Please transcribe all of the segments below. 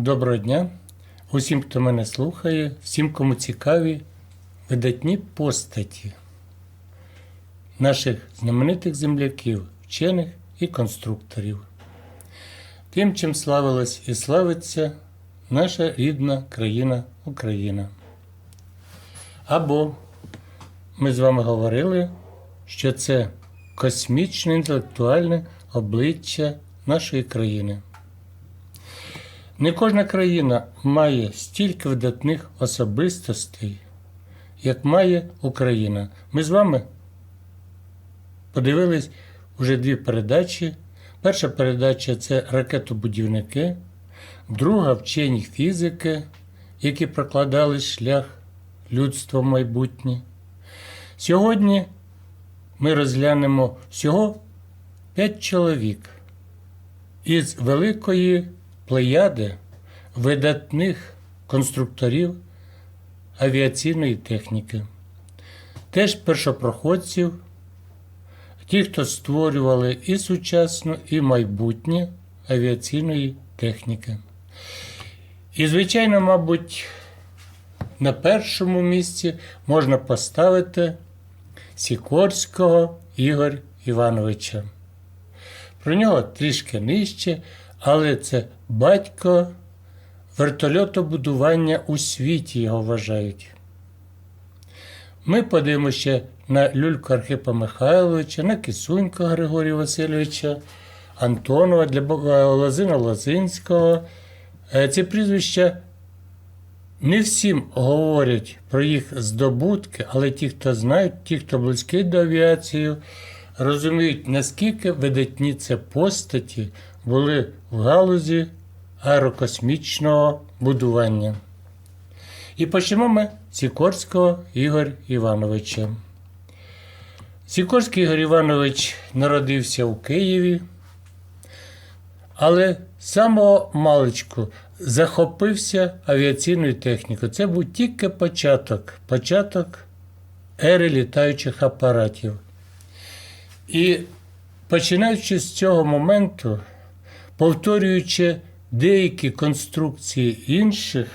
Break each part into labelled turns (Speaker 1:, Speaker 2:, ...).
Speaker 1: Доброго дня усім, хто мене слухає, всім, кому цікаві видатні постаті наших знаменитих земляків, вчених і конструкторів. Тим, чим славилась і славиться наша рідна країна Україна. Або ми з вами говорили, що це космічне інтелектуальне обличчя нашої країни. Не кожна країна має стільки видатних особистостей, як має Україна. Ми з вами подивились вже дві передачі. Перша передача це ракетобудівники, друга вчені фізики, які прокладали шлях людства в майбутнє. Сьогодні ми розглянемо всього п'ять чоловік із великої плеяди видатних конструкторів авіаційної техніки, теж першопроходців, ті, хто створювали і сучасну, і майбутнє авіаційної техніки. І, звичайно, мабуть, на першому місці можна поставити Сікорського Ігор Івановича. Про нього трішки нижче, але це батько вертольотобудування у світі його вважають. Ми подивимося на Люльку Архипа Михайловича, на Кисунька Григорія Васильовича, Антонова для Лозина Лозинського. Е, Ці прізвища не всім говорять про їх здобутки, але ті, хто знають, ті, хто близький до авіації, розуміють, наскільки видатні це постаті були в галузі аерокосмічного будування. І почнемо ми Сікорського Ігор Івановича. Сікорський Ігор Іванович народився у Києві, але з самого маличку захопився авіаційною технікою. Це був тільки початок, початок ери літаючих апаратів. І починаючи з цього моменту, повторюючи деякі конструкції інших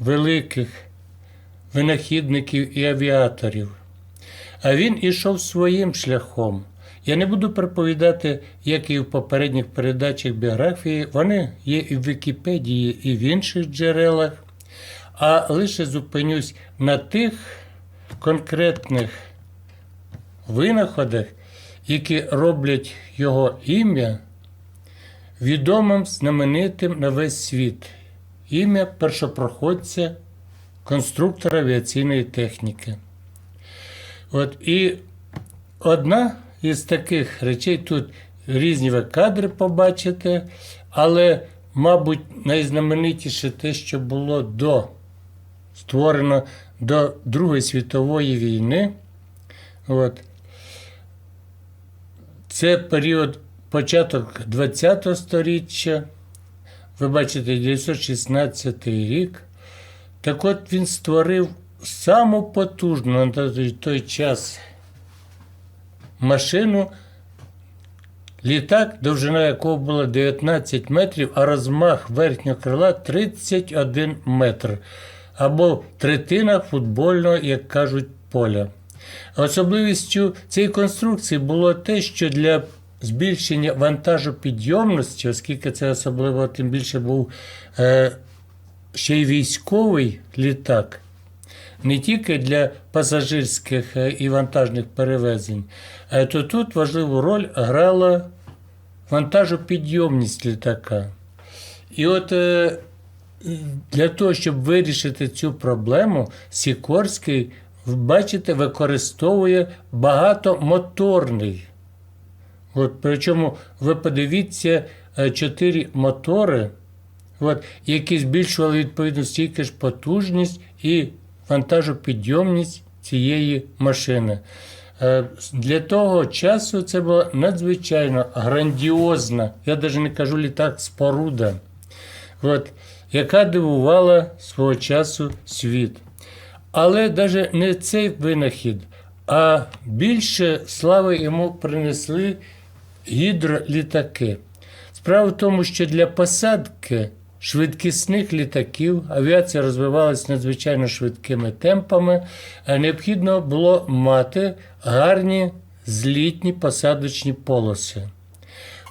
Speaker 1: великих винахідників і авіаторів, а він ішов своїм шляхом. Я не буду проповідати, як і в попередніх передачах біографії, вони є і в Вікіпедії, і в інших джерелах, а лише зупинюсь на тих конкретних винаходах, які роблять його ім'я відомим знаменитим на весь світ. Ім'я першопроходця конструктора авіаційної техніки. От і одна із таких речей тут різні ви кадри побачите, але, мабуть, найзнаменитіше те, що було до створено до Другої світової війни. От. Це період початок ХХ століття. Ви бачите, 916 рік. Так от він створив саму потужну на той час машину, літак, довжина якого була 19 метрів, а розмах верхнього крила 31 метр. Або третина футбольного, як кажуть, поля. Особливістю цієї конструкції було те, що для збільшення вантажопідйомності, оскільки це особливо тим більше був е, ще й військовий літак, не тільки для пасажирських е, і вантажних перевезень, е, то тут важливу роль грала вантажопідйомність літака. І от е, для того, щоб вирішити цю проблему, Сікорський, бачите, використовує багатомоторний. От, причому ви подивіться е, чотири мотори, от, які збільшували відповідно стільки ж потужність і вантажопідйомність цієї машини. Е, Для того часу це була надзвичайно грандіозна, я навіть не кажу літак споруда, от, яка дивувала свого часу світ. Але навіть не цей винахід, а більше слави йому принесли гідролітаки. Справа в тому, що для посадки швидкісних літаків, авіація розвивалася надзвичайно швидкими темпами, е, необхідно було мати гарні злітні посадочні полоси.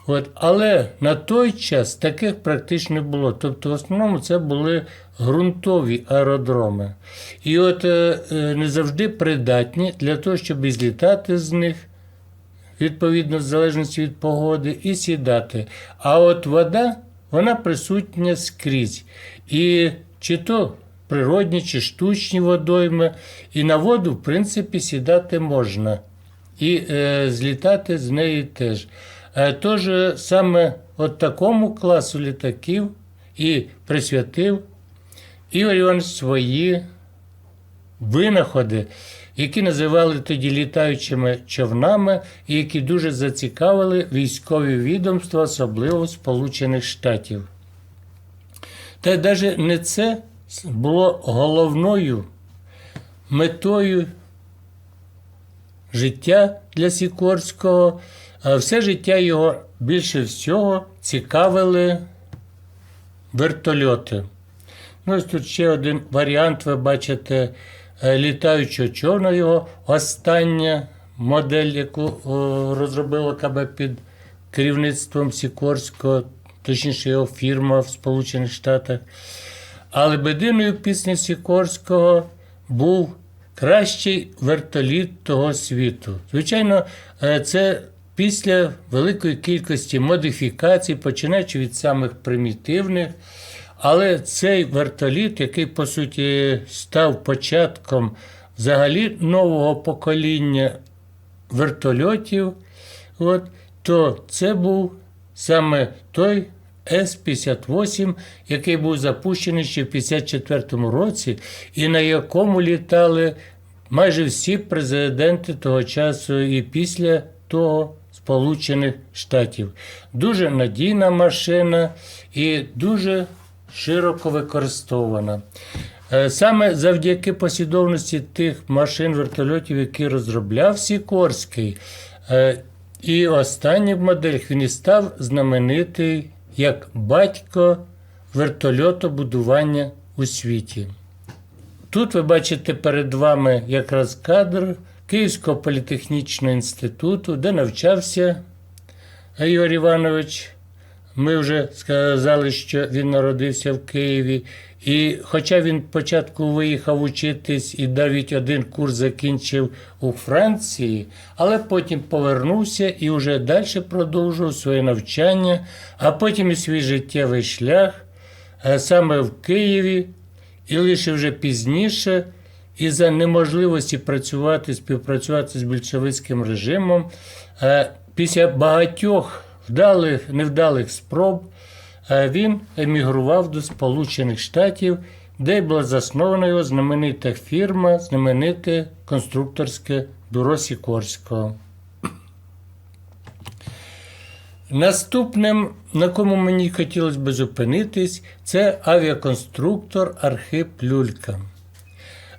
Speaker 1: От, але на той час таких практично не було. Тобто, в основному це були ґрунтові аеродроми. І от е, е, не завжди придатні для того, щоб злітати з них, відповідно, в залежності від погоди, і сідати. А от вода, вона присутня скрізь. І чи то природні, чи штучні водойми, і на воду, в принципі, сідати можна. І е, злітати з неї теж. Е, Тож е, саме от такому класу літаків і присвятив Ігор Іванович свої винаходи, які називали тоді літаючими човнами, і які дуже зацікавили військові відомства, особливо Сполучених Штатів. Та навіть не це було головною метою життя для Сікорського. А Все життя його більше всього цікавили вертольоти. Ну, ось тут ще один варіант, ви бачите, літаючого човна його остання модель, яку розробила КБ під керівництвом Сікорського, точніше його фірма в Сполучених Штатах. Але бединою пісні Сікорського був кращий вертоліт того світу. Звичайно, е, це після великої кількості модифікацій, починаючи від самих примітивних. Але цей вертоліт, який по суті став початком взагалі нового покоління вертольотів, от, то це був саме той С-58, який був запущений ще в 54-му році, і на якому літали майже всі президенти того часу і після того Сполучених Штатів. Дуже надійна машина і дуже широко використована. Е, Саме завдяки послідовності тих машин вертольотів, які розробляв Сікорський, е, і останніх моделях він і став знаменитий як батько вертольотобудування у світі. Тут ви бачите перед вами якраз кадр Київського політехнічного інституту, де навчався Ігор Іванович. Ми вже сказали, що він народився в Києві. І хоча він спочатку виїхав учитись і навіть один курс закінчив у Франції, але потім повернувся і вже далі продовжував своє навчання, а потім і свій життєвий шлях е, саме в Києві, і лише вже пізніше, і за неможливості працювати, співпрацювати з більшовицьким режимом, е, після багатьох вдалих, невдалих спроб е, він емігрував до Сполучених Штатів, де була заснована його знаменита фірма, знамените конструкторське бюро Сікорського. Наступним, на кому мені хотілося б зупинитись, це авіаконструктор Архип Люлька.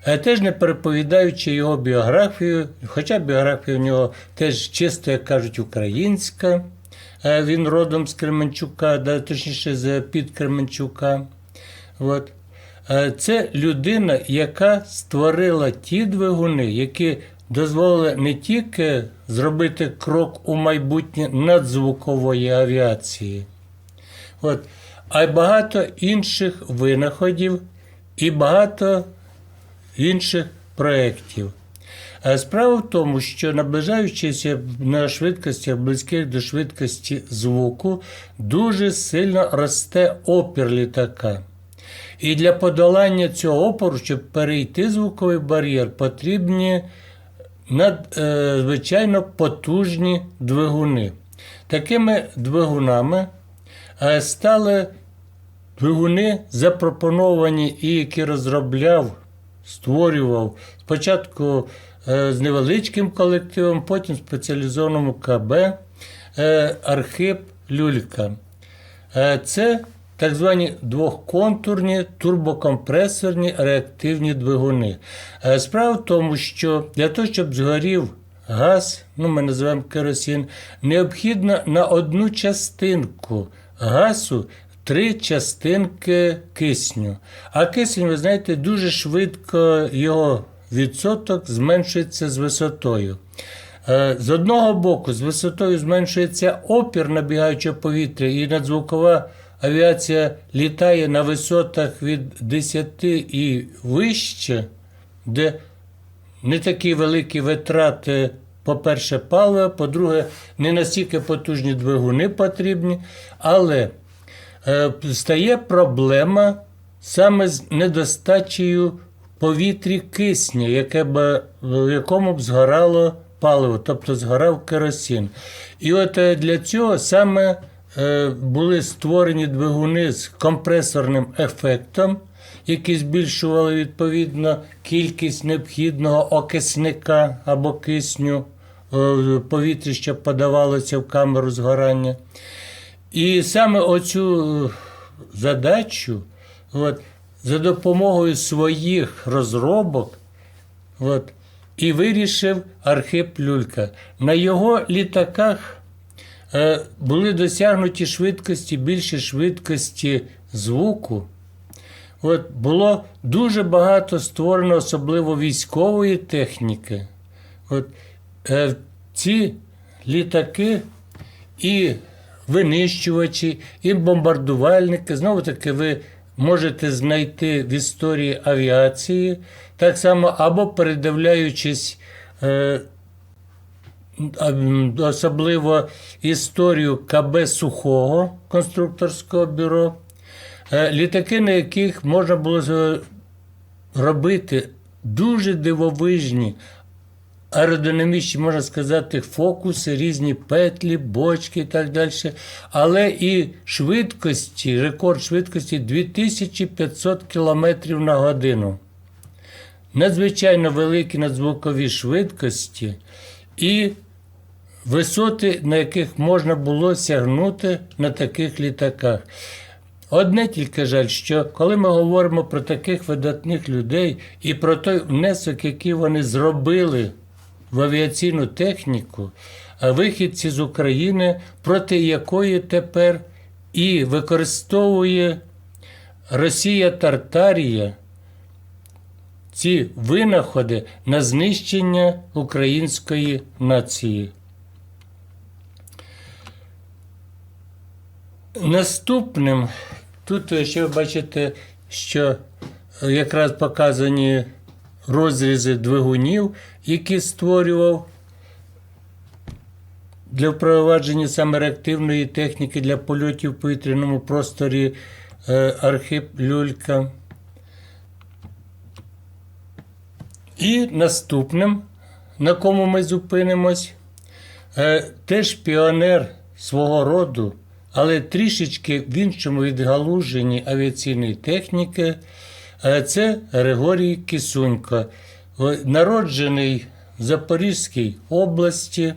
Speaker 1: Е, Теж не переповідаючи його біографію, хоча біографія в нього теж чисто, як кажуть, українська. Е, Він родом з Кременчука, да, точніше з під Кременчука. От. Е, Це людина, яка створила ті двигуни, які дозволили не тільки зробити крок у майбутнє надзвукової авіації, от, а й багато інших винаходів і багато інших проєктів. Е, Справа в тому, що наближаючись на швидкостях близьких до швидкості звуку, дуже сильно росте опір літака. І для подолання цього опору, щоб перейти звуковий бар'єр, потрібні надзвичайно потужні двигуни. Такими двигунами е, стали двигуни, запропоновані і які розробляв, створював спочатку е, з невеличким колективом, потім спеціалізованому КБ е, Архип Люлька. Е, Це так звані двохконтурні турбокомпресорні реактивні двигуни. Е, Справа в тому, що для того, щоб згорів газ, ну ми називаємо керосин, необхідно на одну частинку газу три частинки кисню. А кисень, ви знаєте, дуже швидко його відсоток зменшується з висотою. Е, З одного боку, з висотою зменшується опір набігаючого повітря, і надзвукова авіація літає на висотах від 10 і вище, де не такі великі витрати, по-перше, палива, по-друге, не настільки потужні двигуни потрібні, але е, стає проблема саме з недостачею повітрі кисня, яке б, в якому б згорало паливо, тобто згорав керосин. І от е, для цього саме е, були створені двигуни з компресорним ефектом, які збільшували відповідно кількість необхідного окисника або кисню е, в що подавалося в камеру згорання. І саме оцю задачу от, за допомогою своїх розробок от, і вирішив Архип Люлька. На його літаках е, були досягнуті швидкості, більше швидкості звуку. От, було дуже багато створено, особливо військової техніки. От, е, ці літаки і винищувачі, і бомбардувальники. Знову таки, ви можете знайти в історії авіації, так само або передивляючись. Е, особливо історію КБ Сухого конструкторського бюро, е, літаки, на яких можна було робити дуже дивовижні аеродинамічні, можна сказати, фокуси, різні петлі, бочки і так далі. Але і швидкості, рекорд швидкості 2500 км на годину. Надзвичайно великі надзвукові швидкості і висоти, на яких можна було сягнути на таких літаках. Одне тільки жаль, що коли ми говоримо про таких видатних людей і про той внесок, який вони зробили в авіаційну техніку, вихідці з України, проти якої тепер і використовує Росія Тартарія ці винаходи на знищення української нації. Наступним, тут ще ви бачите, що якраз показані розрізи двигунів, які створював для впровадження саме реактивної техніки для польотів в повітряному просторі е, Архип Люлька. І наступним, на кому ми зупинимось, е, теж піонер свого роду, але трішечки в іншому відгалуженні авіаційної техніки, е, це Григорій Кисунько, народжений в Запорізькій області,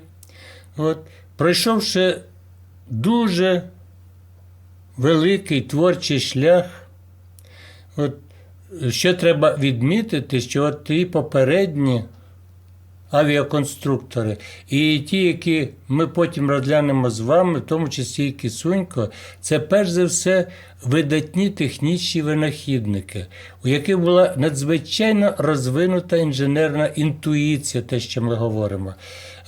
Speaker 1: от, пройшовши дуже великий творчий шлях. От, що треба відмітити, що от ті попередні авіаконструктори, і ті, які ми потім розглянемо з вами, в тому числі і Кисунько, це перш за все видатні технічні винахідники, у яких була надзвичайно розвинута інженерна інтуїція, те, що ми говоримо.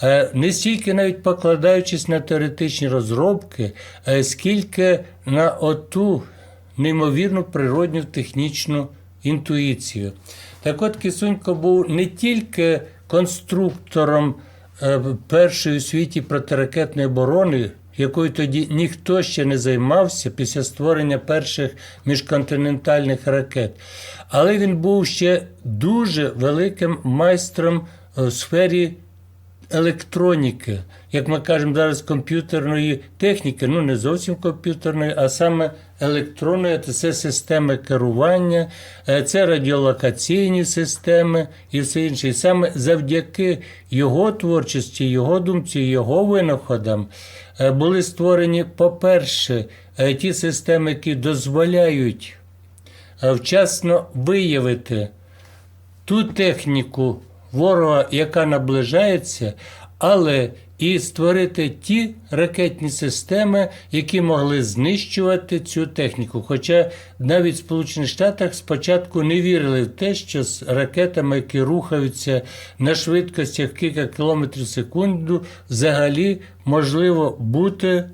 Speaker 1: Е, Не стільки навіть покладаючись на теоретичні розробки, е, скільки на оту неймовірну природню технічну інтуїцію. Так от Кисунько був не тільки конструктором е, першої у світі протиракетної оборони, якою тоді ніхто ще не займався після створення перших міжконтинентальних ракет, але він був ще дуже великим майстром е, в сфері електроніки, як ми кажемо зараз, комп'ютерної техніки, ну не зовсім комп'ютерної, а саме електронної, це системи керування, е, це радіолокаційні системи і все інше. І саме завдяки його творчості, його думці, його винаходам е, були створені, по-перше, е, ті системи, які дозволяють вчасно виявити ту техніку ворога, яка наближається, але і створити ті ракетні системи, які могли знищувати цю техніку. Хоча навіть в Сполучених Штатах спочатку не вірили в те, що з ракетами, які рухаються на швидкостях кілька кілометрів в секунду, взагалі можливо бути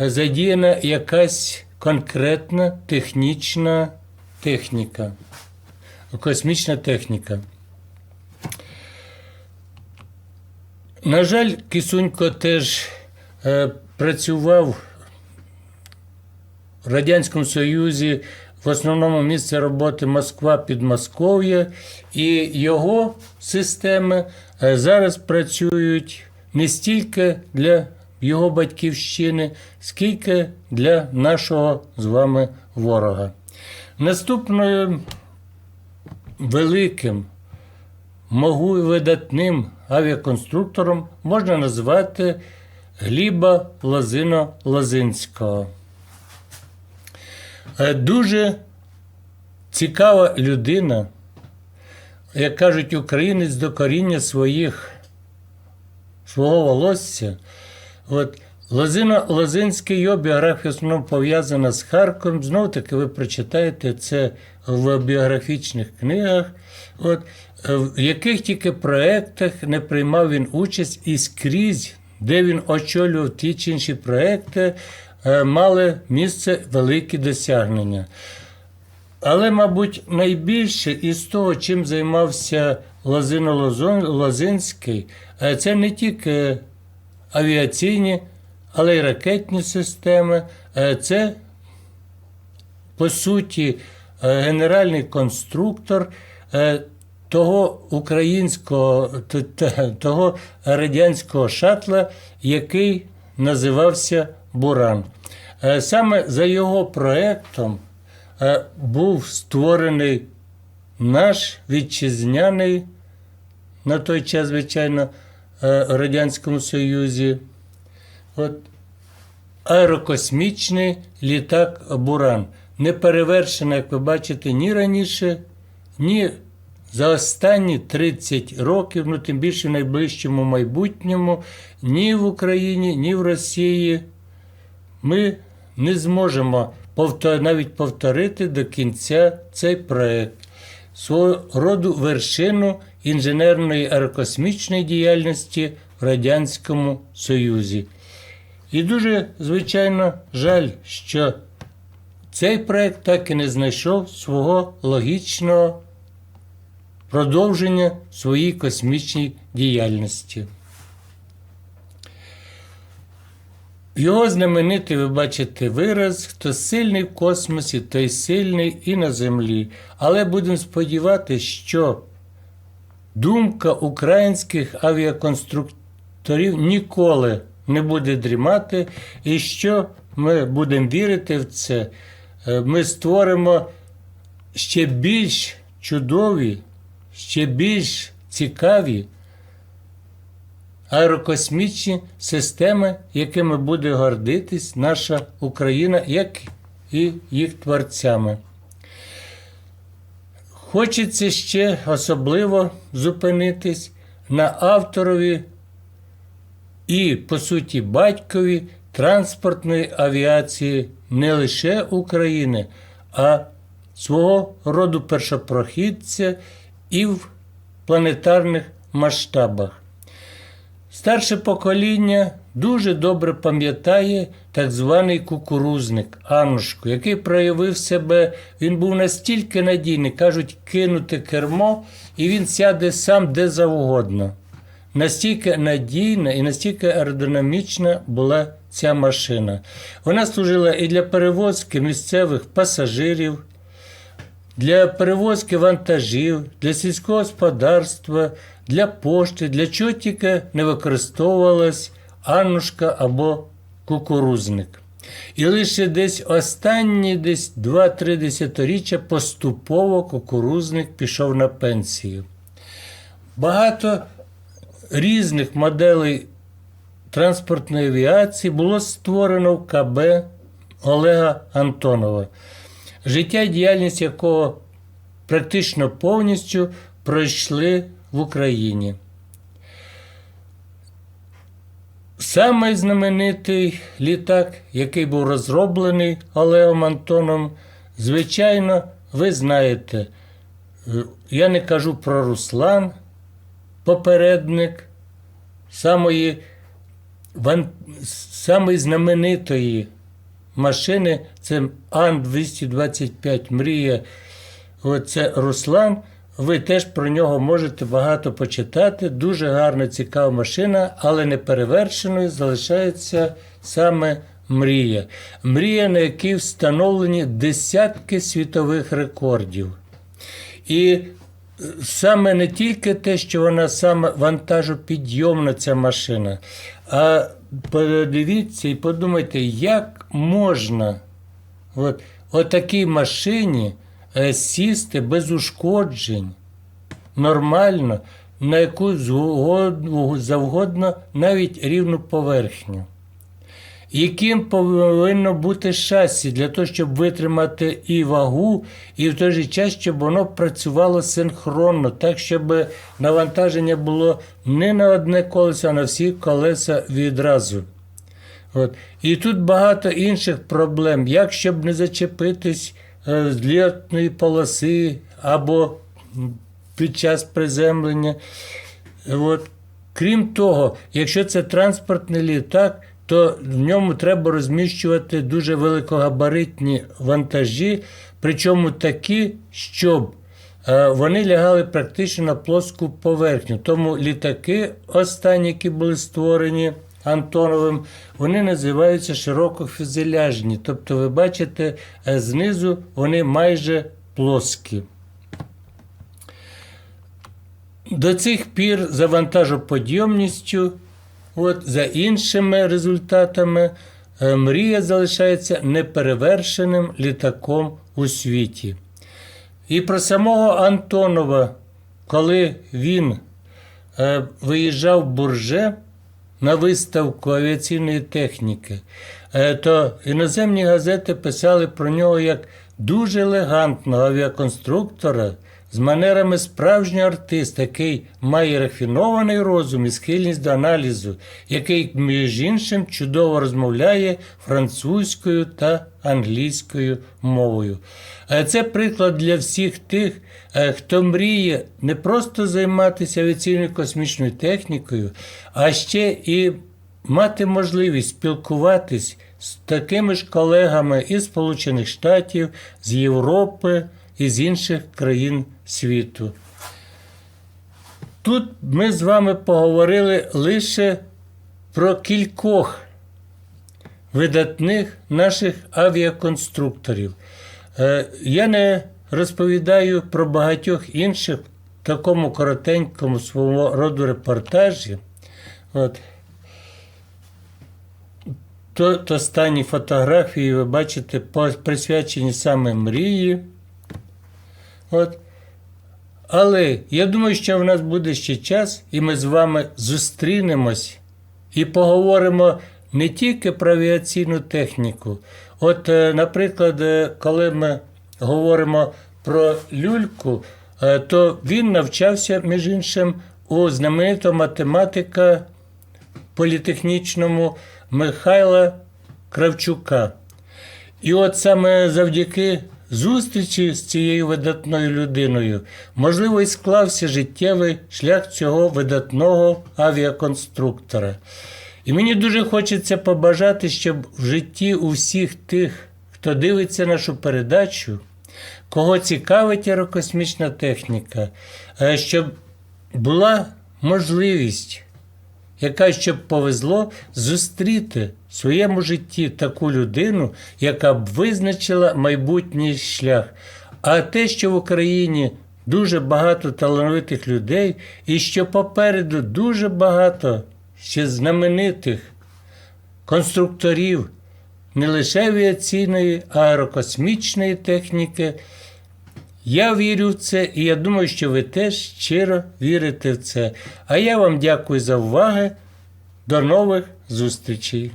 Speaker 1: е, задіяна якась конкретна технічна техніка, космічна техніка. На жаль, Кисунько теж е, працював в Радянському Союзі, в основному місце роботи Москва Підмосков'я, і його системи е, зараз працюють не стільки для його батьківщини, скільки для нашого з вами ворога. Наступною великим могу видатним авіаконструктором можна назвати Гліба Лазино Лозинського. Е, Дуже цікава людина, як кажуть, українець до коріння своїх свого волосся. От Лозино Лозинський його біографія основному пов'язана з Харковом. Знову таки ви прочитаєте це в біографічних книгах. От, в яких тільки проєктах не приймав він участь і скрізь, де він очолював ті чи інші проекти, е, мали місце великі досягнення. Але, мабуть, найбільше із того, чим займався Лозино Лозинський, е, це не тільки авіаційні, але й ракетні системи. Е, Це, по суті, е, генеральний конструктор е, того українського, того радянського шатла, який називався Буран. Саме за його проектом був створений наш вітчизняний на той час, звичайно, Радянському Союзі. От, аерокосмічний літак Буран. Не перевершено, як ви бачите, ні раніше, ні за останні 30 років, ну тим більше в найближчому майбутньому, ні в Україні, ні в Росії. Ми не зможемо повтор- навіть повторити до кінця цей проект. Свого роду вершину інженерної аерокосмічної діяльності в Радянському Союзі. І дуже, звичайно, жаль, що цей проект так і не знайшов свого логічного продовження своїй космічній діяльності. Його знаменитий, ви бачите, вираз, хто сильний в космосі, той сильний і на землі. Але будемо сподіватися, що думка українських авіаконструкторів ніколи не буде дрімати, і що ми будемо вірити в це, е, ми створимо ще більш чудові, ще більш цікаві аерокосмічні системи, якими буде гордитись наша Україна, як і їх творцями. Хочеться ще особливо зупинитись на авторові і, по суті, батькові транспортної авіації не лише України, а свого роду першопрохідця і в планетарних масштабах. Старше покоління дуже добре пам'ятає так званий кукурузник Анушку, який проявив себе, він був настільки надійний, кажуть, кинути кермо, і він сяде сам де завгодно. Настільки надійна і настільки аеродинамічна була ця машина. Вона служила і для перевозки місцевих пасажирів, для перевозки вантажів, для сільського господарства, для пошти, для чого тільки не використовувалась Аннушка або кукурузник. І лише десь останні десь 2-3 десятиріччя поступово кукурузник пішов на пенсію. Багато різних моделей транспортної авіації було створено в КБ Олега Антонова, життя і діяльність якого практично повністю пройшли в Україні. Самий знаменитий літак, який був розроблений Олегом Антоном, звичайно, ви знаєте, е, я не кажу про Руслан, попередник самої, ван- самої знаменитої машини, це Ан-225 Мрія. Оце Руслан. Ви теж про нього можете багато почитати. Дуже гарна, цікава машина, але неперевершеною залишається саме мрія. Мрія, на якій встановлені десятки світових рекордів. І саме не тільки те, що вона саме вантажопідйомна ця машина, а подивіться і подумайте, як можна от, отакій машині е, сісти без ушкоджень нормально на яку завгодно навіть рівну поверхню. Яким повинно бути шасі для того, щоб витримати і вагу, і в той же час, щоб воно працювало синхронно, так, щоб навантаження було не на одне колесо, а на всі колеса відразу. От. І тут багато інших проблем, як щоб не зачепитись е, з льотної полоси або під час приземлення. От. Крім того, якщо це транспортний літак, то в ньому треба розміщувати дуже великогабаритні вантажі, причому такі, щоб е, вони лягали практично на плоску поверхню. Тому літаки, останні, які були створені Антоновим, вони називаються широкофюзеляжні. Тобто, ви бачите, е, знизу вони майже плоскі. До цих пір за вантажоподйомністю, от, за іншими результатами, е, мрія залишається неперевершеним літаком у світі. І про самого Антонова, коли він е, виїжджав в Бурже на виставку авіаційної техніки, е, то іноземні газети писали про нього як дуже елегантного авіаконструктора з манерами справжнього артиста, який має рафінований розум і схильність до аналізу, який, між іншим, чудово розмовляє французькою та англійською мовою. Е, Це приклад для всіх тих, е, хто мріє не просто займатися авіаційною космічною технікою, а ще і мати можливість спілкуватись з такими ж колегами із Сполучених Штатів, з Європи і з інших країн світу. Тут ми з вами поговорили лише про кількох видатних наших авіаконструкторів. Е, Я не розповідаю про багатьох інших в такому коротенькому свого роду репортажі. От. Тут останні фотографії ви бачите присвячені саме мрії. От. Але я думаю, що в нас буде ще час, і ми з вами зустрінемось і поговоримо не тільки про авіаційну техніку. От, е, наприклад, е, коли ми говоримо про люльку, е, то він навчався, між іншим, у знаменитого математика політехнічному Михайла Кравчука. І от саме завдяки зустрічі з цією видатною людиною, можливо, і склався життєвий шлях цього видатного авіаконструктора. І мені дуже хочеться побажати, щоб в житті у всіх тих, хто дивиться нашу передачу, кого цікавить аерокосмічна техніка, е, щоб була можливість яка щоб повезло зустріти в своєму житті таку людину, яка б визначила майбутній шлях. А те, що в Україні дуже багато талановитих людей, і що попереду дуже багато ще знаменитих конструкторів не лише авіаційної, а аерокосмічної техніки. Я вірю в це, і я думаю, що ви теж щиро вірите в це. А я вам дякую за увагу. До нових зустрічей!